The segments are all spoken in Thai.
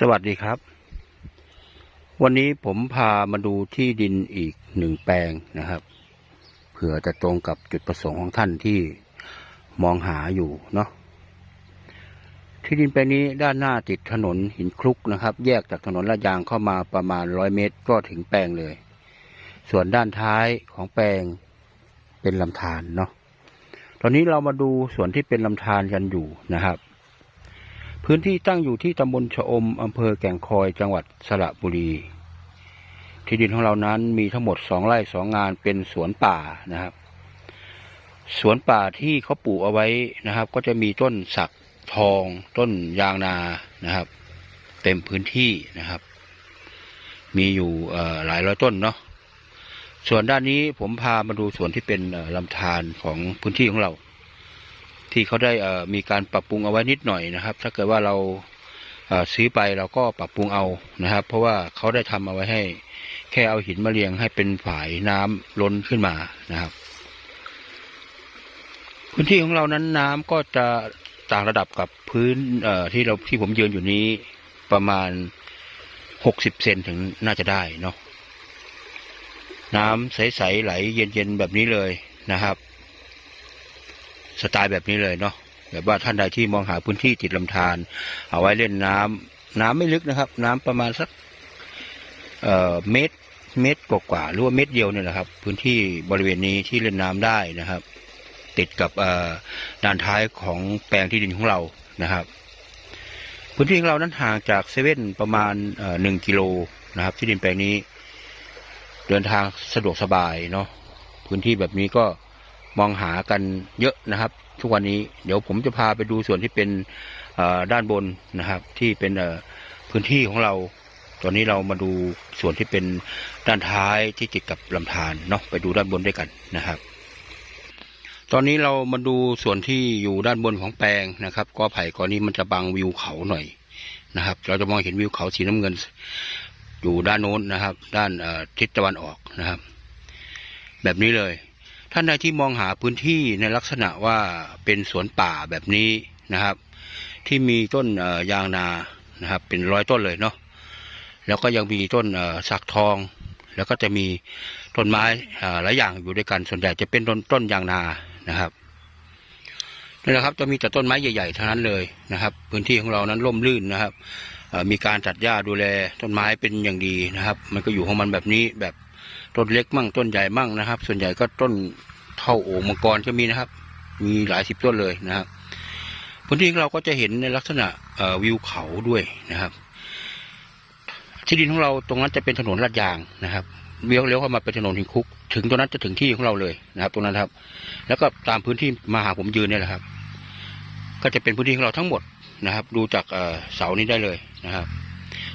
สวัสดีครับ วันนี้ผมพามาดูที่ดินอีกหนึ่งแปลงนะครับ เผื่อจะตรงกับจุดประสงค์ของท่านที่มองหาอยู่เนาะที่ดินแปลงนี้ด้านหน้าติดถนนหินคลุกนะครับ แยกจากถนนลาดยางเข้ามาประมาณร้อยเมตรก็ถึงแปลงเลย ส่วนด้านท้ายของแปลงเป็นลำธารเนาะตอนนี้เรามาดูส่วนที่เป็นลำธารกันอยู่นะครับ พื้นที่ตั้งอยู่ที่ตำบลชะอมอำเภอแก่งคอยจังหวัดสระบุรี ที่ดินของเรานั้นมีทั้งหมดสองไร่สองงานเป็นสวนป่านะครับ สวนป่าที่เขาปลูกเอาไว้นะครับ ก็จะมีต้นสักทอง ต้นยางนานะครับ เต็มพื้นที่นะครับ มีอยู่หลายร้อยต้นเนาะส่วนด้านนี้ผมพามาดูส่วนที่เป็นลำธารของพื้นที่ของเรา ที่เขาได้เอ่อมีการปรับปรุงเอาไว้นิดหน่อยนะครับ ถ้าเกิดว่าเราเอ่อซื้อไปเราก็ปรับปรุงเอานะครับ เพราะว่าเขาได้ทำเอาไว้ให้ แค่เอาหินมาเรียงให้เป็นฝายน้ำล้นขึ้นมานะครับ พื้นที่ของเรานั้นน้ำก็จะต่างระดับกับพื้นเอ่อที่เราที่ผมยืนอยู่นี้ประมาณหกสิบเซนถึงน่าจะได้เนาะน้ำใสๆไหลเย็นๆแบบนี้เลยนะครับ สไตล์แบบนี้เลยเนาะแบบว่าท่านใดที่มองหาพื้นที่ติดลำธารเอาไว้เล่นน้ำน้ำไม่ลึกนะครับ น้ำประมาณสักเอ่อเมตรเมตรกว่าหรือว่าเมตรเดียวเนี่ยแหละครับ พื้นที่บริเวณนี้ที่เล่นน้ำได้นะครับ ติดกับเอ่อด้านท้ายของแปลงที่ดินของเรานะครับ พื้นที่ของเรานั้นห่างจากเซเว่นประมาณหนึ่งกิโลนะครับ ที่ดินแปลงนี้ เดินทางสะดวกสบายเนาะพื้นที่แบบนี้ก็ มองหากันเยอะนะครับ ทุกวันนี้เดี๋ยวผมจะพาไปดูส่วนที่เป็นด้านบนนะครับ ที่เป็นพื้นที่ของเรา ตอนนี้เรามาดูส่วนที่เป็นด้านท้ายที่ติดกับลำธารเนาะไปดูด้านบนด้วยกันนะครับ ตอนนี้เรามาดูส่วนที่อยู่ด้านบนของแปลงนะครับกอไผ่กอนี้มันจะบังวิวเขาหน่อยนะครับ เราจะมองเห็นวิวเขาสีน้ำเงินอยู่ด้านโน้นนะครับ ด้านทิศตะวันออกนะครับ แบบนี้เลย ท่านใดที่มองหาพื้นที่ในลักษณะว่าเป็นสวนป่าแบบนี้นะครับ ที่มีต้นยางนานะครับ เป็นร้อยต้นเลยเนาะแล้วก็ยังมีต้นสักทอง แล้วก็จะมีต้นไม้หลายอย่างอยู่ด้วยกันส่วนใหญ่จะเป็นต้นต้นยางนานะครับนี่แหละครับจะมีแต่ต้นไม้ใหญ่ๆเทั้งนั้นเลยนะครับ พื้นที่ของเรานั้นร่มรื่นนะครับมีการตัดหญ้าดูแลต้นไม้เป็นอย่างดีนะครับ มันก็อยู่ของมันแบบนี้แบบ ต้นเล็กมั่งต้นใหญ่มั่งนะครับ ส่วนใหญ่ก็ต้นเท่าโอ่งมังกรก็มีนะครับ มีหลายสิบต้นเลยนะครับพื้นที่เราก็จะเห็นในลักษณะวิวเขาด้วยนะครับ ที่ดินของเราตรงนั้นจะเป็นถนนลาดยางนะครับเลี้ยวเลี้ยวเข้ามาเป็นถนนหินคุก ถึงตรงนั้นจะถึงที่ของเราเลยนะครับ ตรงนั้นครับ แล้วก็ตามพื้นที่มาหาผมยืนเนี่ยแหละครับ ก็จะเป็นพื้นที่ของเราทั้งหมดนะครับ ดูจากเอ่อเสานี้ได้เลยนะครับ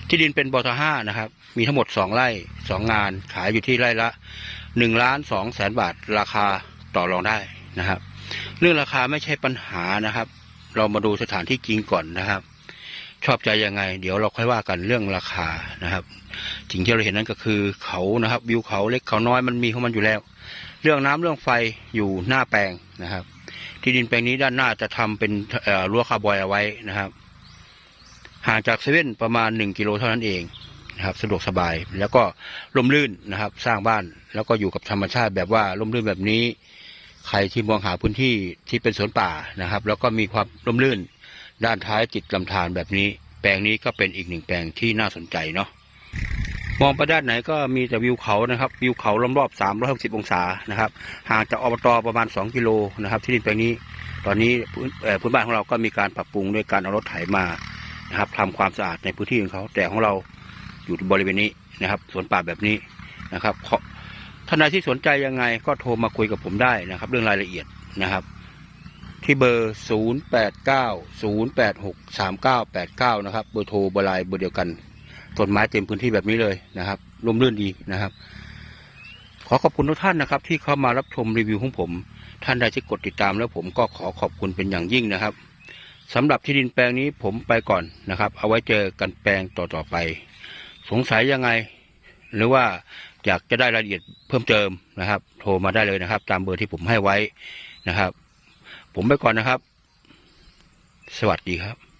ที่ดินเป็นบทห้านะครับ มีทั้งหมดสองไร่สองงาน ขายอยู่ที่ไร่ละหนึ่งล้านสองแสนบาท ราคาต่อรองได้นะครับ เรื่องราคาไม่ใช่ปัญหานะครับ เรามาดูสถานที่จริงก่อนนะครับ ชอบใจยังไง เดี๋ยวเราค่อยว่ากันเรื่องราคานะครับสิ่งที่เราเห็นนั้นก็คือเขานะครับวิวเขาเล็กเขาน้อยมันมีของมันอยู่แล้ว เรื่องน้ำเรื่องไฟอยู่หน้าแปลงนะครับ ที่ดินแปลงนี้ด้านหน้าจะทำเป็นรั้วคาร์บอยเอาไว้นะครับ ห่างจากเซเว่นประมาณหนึ่งกิโลเท่านั้นเองนะครับสะดวกสบายแล้วก็ร่มรื่นนะครับ สร้างบ้านแล้วก็อยู่กับธรรมชาติแบบว่าร่มรื่นแบบนี้ ใครที่มองหาพื้นที่ที่เป็นสวนป่านะครับ แล้วก็มีความร่มรื่น ด้านท้ายจิตลำธารแบบนี้ แปลงนี้ก็เป็นอีกหนึ่งแปลงที่น่าสนใจเนาะมองไปด้านไหนก็มีแต่วิวเขานะครับ วิวเขาล้อมรอบ 360 องศานะครับห่างจากอบตประมาณ 2 กิโลนะครับ ที่ดินแปลงนี้ ตอนนี้พื้นเอ่อพื้นบ้านของเราก็มีการปรับปรุงด้วยการเอารถไถมา นะครับทำความสะอาดในพื้นที่ของเขาแต่ของเราอยู่บริเวณนี้นะครับ สวนป่าแบบนี้นะครับขอท่านใดที่สนใจยังไงก็โทรมาคุยกับผมได้นะครับ เรื่องรายละเอียดนะครับ ที่เบอร์ 0 8 9 0 8 6 3 9 8 9 นะครับเบอร์โทรเบอร์ไลน์เบอร์เดียวกันต้นไม้เต็มพื้นที่แบบนี้เลยนะครับร่มรื่นดีนะครับ ขอขอบคุณทุกท่านนะครับ ที่เข้ามารับชมรีวิวของผม ท่านใดที่กดติดตามแล้วผมก็ขอขอบคุณเป็นอย่างยิ่งนะครับ สำหรับที่ดินแปลงนี้ผมไปก่อนนะครับ เอาไว้เจอกันแปลงต่อๆไป สงสัยยังไง หรือว่าอยากจะได้รายละเอียดเพิ่มเติมนะครับ โทรมาได้เลยนะครับ ตามเบอร์ที่ผมให้ไว้นะครับ ผมไปก่อนนะครับ สวัสดีครับ